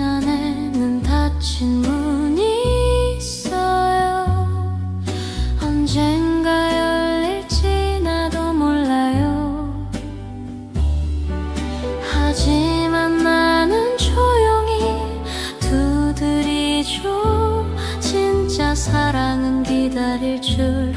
안에는 닫힌 문이 있어요. 언젠가 열릴지 나도 몰라요. 하지만 나는 조용히 두드리죠. 진짜 사랑은 기다릴 줄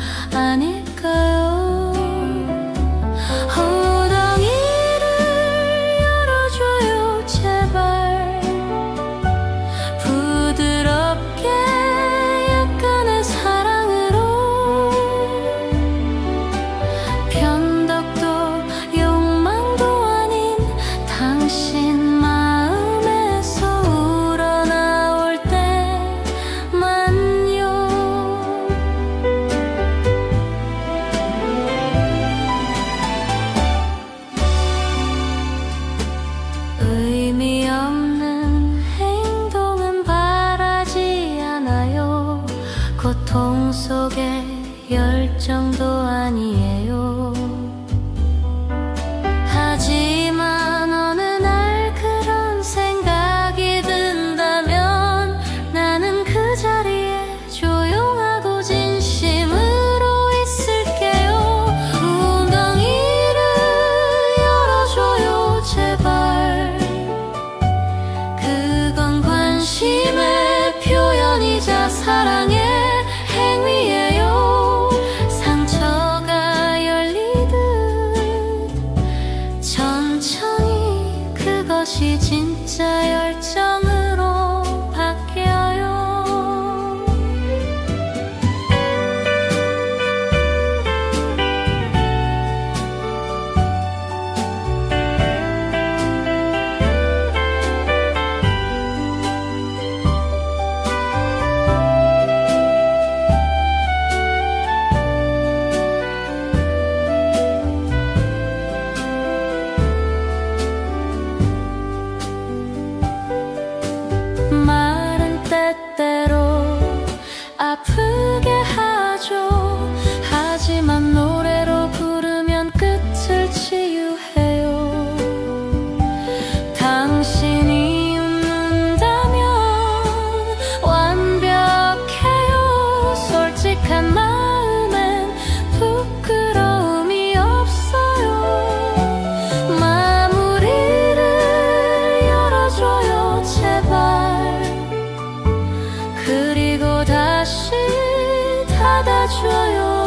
속에 열정도 아니에요. 하지만 어느 날 그런 생각이 든다면 나는 그 자리에 조용하고 진심으로 있을게요. 웅덩이를 열어줘요, 제발. 그건 관심의 표현이자 사랑의 진짜 열 그리고 다시 닫아줘요.